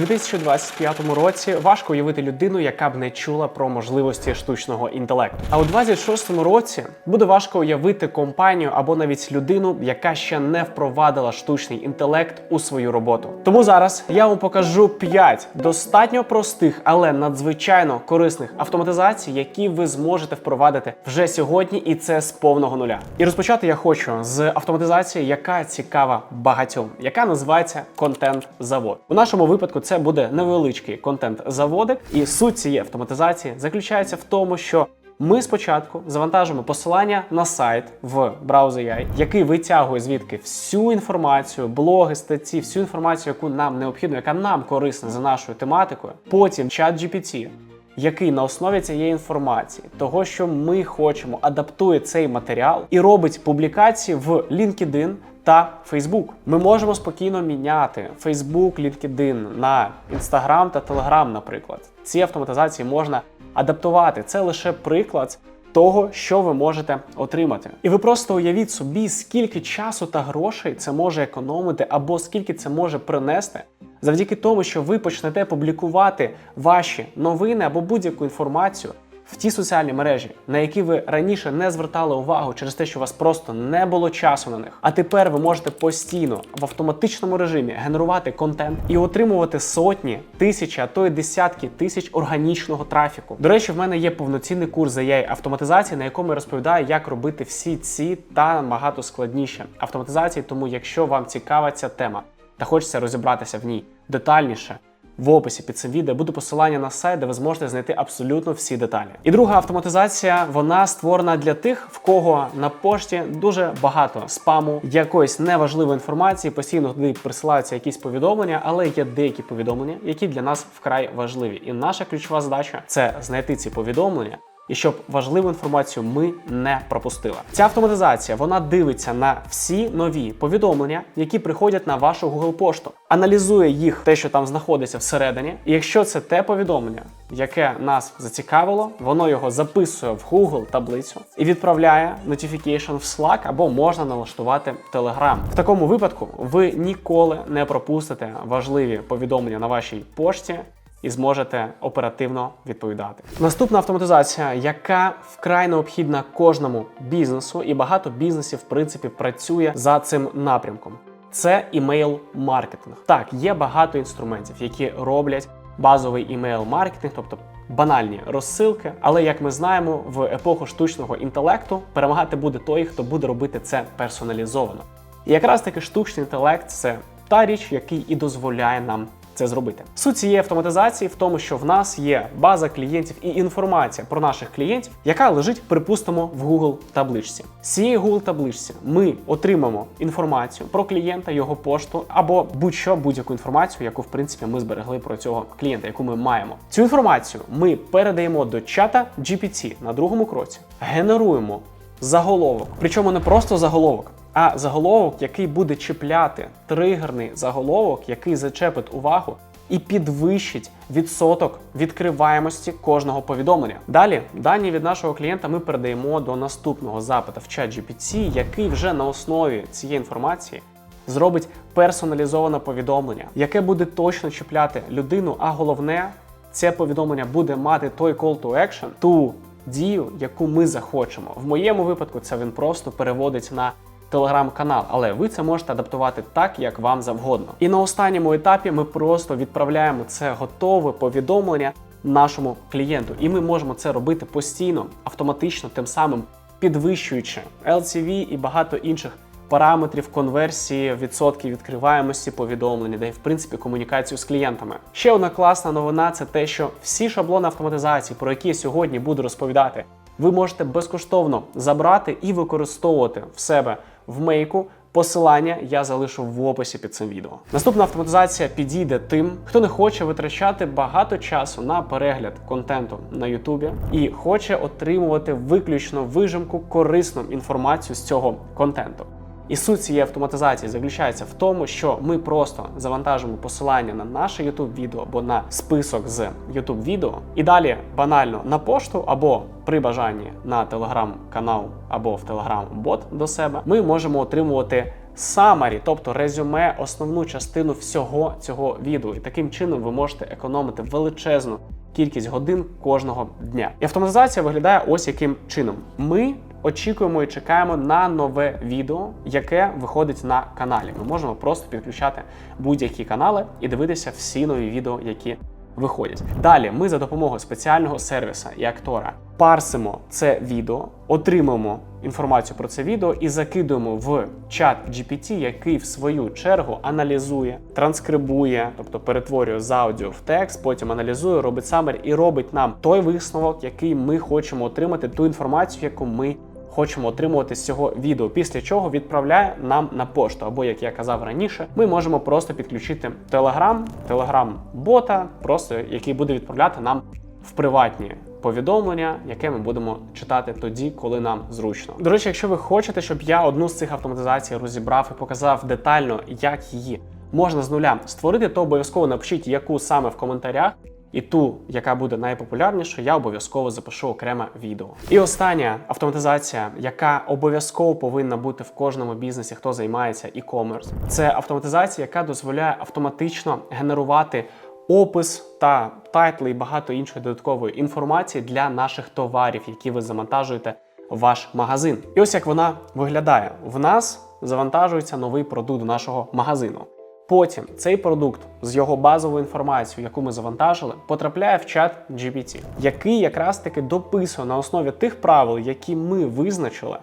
2025 році важко уявити людину, яка б не чула про можливості штучного інтелекту. А у 2026 році буде важко уявити компанію або навіть людину, яка ще не впровадила штучний інтелект у свою роботу. Тому зараз я вам покажу 5 достатньо простих, але надзвичайно корисних автоматизацій, які ви зможете впровадити вже сьогодні, і це з повного нуля. І розпочати я хочу з автоматизації, яка цікава багатьом, яка називається контент-завод. У нашому випадку це буде невеличкий контент-заводик, і суть цієї автоматизації заключається в тому, що ми спочатку завантажимо посилання на сайт в браузер AI, який витягує звідки всю інформацію, блоги, статті, всю інформацію, яку нам необхідно, яка нам корисна за нашою тематикою. Потім чат GPT, який на основі цієї інформації, того, що ми хочемо, адаптує цей матеріал і робить публікації в LinkedIn та Facebook. Ми можемо спокійно міняти Facebook, LinkedIn на Instagram та Telegram, наприклад. Ці автоматизації можна адаптувати. Це лише приклад. Того, що ви можете отримати, і ви просто уявіть собі, скільки часу та грошей це може економити, або скільки це може принести, завдяки тому, що ви почнете публікувати ваші новини або будь-яку інформацію в ті соціальні мережі, на які ви раніше не звертали увагу через те, що у вас просто не було часу на них. А тепер ви можете постійно в автоматичному режимі генерувати контент і отримувати сотні, тисячі, а то й десятки тисяч органічного трафіку. До речі, в мене є повноцінний курс AI автоматизації, на якому я розповідаю, як робити всі ці та набагато складніші автоматизації. Тому, якщо вам цікава ця тема та хочеться розібратися в ній детальніше. В описі під цим відео буде посилання на сайт, де ви зможете знайти абсолютно всі деталі. І друга автоматизація вона створена для тих, в кого на пошті дуже багато спаму, якоїсь неважливої інформації. Постійно туди присилаються якісь повідомлення, але є деякі повідомлення, які для нас вкрай важливі. І наша ключова задача це знайти ці повідомлення і щоб важливу інформацію ми не пропустили. Ця автоматизація вона дивиться на всі нові повідомлення, які приходять на вашу Google пошту, аналізує їх, те, що там знаходиться всередині. І якщо це те повідомлення, яке нас зацікавило, воно його записує в Google таблицю і відправляє notification в Slack або можна налаштувати Telegram. В такому випадку ви ніколи не пропустите важливі повідомлення на вашій пошті і зможете оперативно відповідати. Наступна автоматизація, яка вкрай необхідна кожному бізнесу, і багато бізнесів, в принципі, працює за цим напрямком. Це імейл-маркетинг. Так, є багато інструментів, які роблять базовий імейл-маркетинг, тобто банальні розсилки. Але як ми знаємо, в епоху штучного інтелекту перемагати буде той, хто буде робити це персоналізовано. І якраз таки штучний інтелект це та річ, який і дозволяє нам це зробити. Суть цієї автоматизації в тому, що в нас є база клієнтів і інформація про наших клієнтів, яка лежить, припустимо, в Google табличці. З цієї Google табличці ми отримаємо інформацію про клієнта, його пошту або будь-що будь-яку інформацію, яку в принципі ми зберегли про цього клієнта, яку ми маємо. Цю інформацію ми передаємо до чата GPT на другому кроці, генеруємо заголовок, причому не просто заголовок а заголовок, який буде чіпляти тригерний заголовок, який зачепить увагу і підвищить відсоток відкриваємості кожного повідомлення. Далі дані від нашого клієнта ми передаємо до наступного запита в чат GPT, який вже на основі цієї інформації. Зробить персоналізоване повідомлення, яке буде точно чіпляти людину. А головне, це повідомлення буде мати той call to action, ту дію, яку ми захочемо. В моєму випадку це він просто переводить на телеграм-канал, але ви це можете адаптувати так, як вам завгодно. І на останньому етапі ми просто відправляємо це готове повідомлення нашому клієнту, і ми можемо це робити постійно, автоматично, тим самим підвищуючи LTV і багато інших. Параметрів конверсії, відсотків відкриваємості повідомлення, де в принципі комунікацію з клієнтами. Ще одна класна новина це те, що всі шаблони автоматизації, про які я сьогодні буду розповідати, ви можете безкоштовно забрати і використовувати в себе в мейку. Посилання я залишу в описі під цим відео. Наступна автоматизація підійде тим, хто не хоче витрачати багато часу на перегляд контенту на Ютубі і хоче отримувати виключно вижимку корисну інформацію з цього контенту. І суть цієї автоматизації заключається в тому, що ми просто завантажимо посилання на наше youtube відео або на список з youtube відео, і далі банально на пошту або при бажанні на телеграм-канал або в телеграм-бот до себе, ми можемо отримувати summary, тобто резюме, основну частину всього цього відео. І таким чином ви можете економити величезну кількість годин кожного дня. І автоматизація виглядає ось яким чином. Ми очікуємо і чекаємо на нове відео, яке виходить на каналі. Ми можемо просто підключати будь-які канали і дивитися всі нові відео, які виходять. Далі ми за допомогою спеціального сервіса і актора парсимо це відео, отримуємо інформацію про це відео і закидуємо в чат GPT, який в свою чергу аналізує, транскрибує, тобто перетворює з аудіо в текст, потім аналізує, робить самер і робить нам той висновок, який ми хочемо отримати, ту інформацію, яку ми хочемо отримувати з цього відео, після чого відправляє нам на пошту. Або, як я казав раніше, ми можемо просто підключити Telegram, Telegram-бота, просто який буде відправляти нам в приватні повідомлення, яке ми будемо читати тоді, коли нам зручно. До речі, якщо ви хочете, щоб я одну з цих автоматизацій розібрав і показав детально, як її можна з нуля створити, то обов'язково напишіть, яку саме в коментарях. І ту, яка буде найпопулярніша, я обов'язково запишу окреме відео. І остання автоматизація, яка обов'язково повинна бути в кожному бізнесі, хто займається e-commerce, це автоматизація, яка дозволяє автоматично генерувати опис та тайтли і багато іншої додаткової інформації для наших товарів, які ви завантажуєте в ваш магазин. І ось як вона виглядає: в нас завантажується новий продукт до нашого магазину. Потім цей продукт з його базовою інформацією, яку ми завантажили, потрапляє в чат GPT, який якраз таки дописує на основі тих правил, які ми визначили,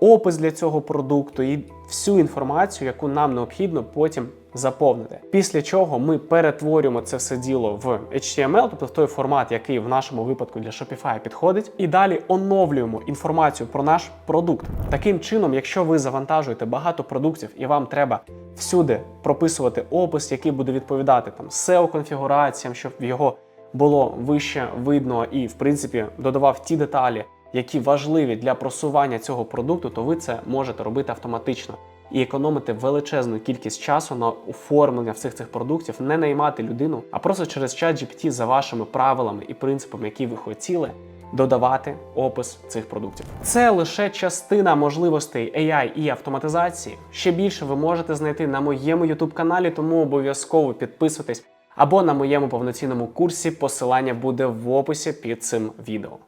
опис для цього продукту і всю інформацію, яку нам необхідно потім заповнити. Після чого ми перетворюємо це все діло в HTML, тобто в той формат, який в нашому випадку для Shopify підходить, і далі оновлюємо інформацію про наш продукт. Таким чином, якщо ви завантажуєте багато продуктів і вам треба всюди прописувати опис, який буде відповідати там SEO конфігураціям, щоб його було вище видно і, в принципі, додавав ті деталі, які важливі для просування цього продукту, то ви це можете робити автоматично і економити величезну кількість часу на оформлення всіх цих продуктів, не наймати людину, а просто через чат GPT за вашими правилами і принципами, які ви хотіли. Додавати опис цих продуктів. Це лише частина можливостей AI і автоматизації. Ще більше ви можете знайти на моєму YouTube каналі, тому обов'язково підписуйтесь або на моєму повноцінному курсі. Посилання буде в описі під цим відео.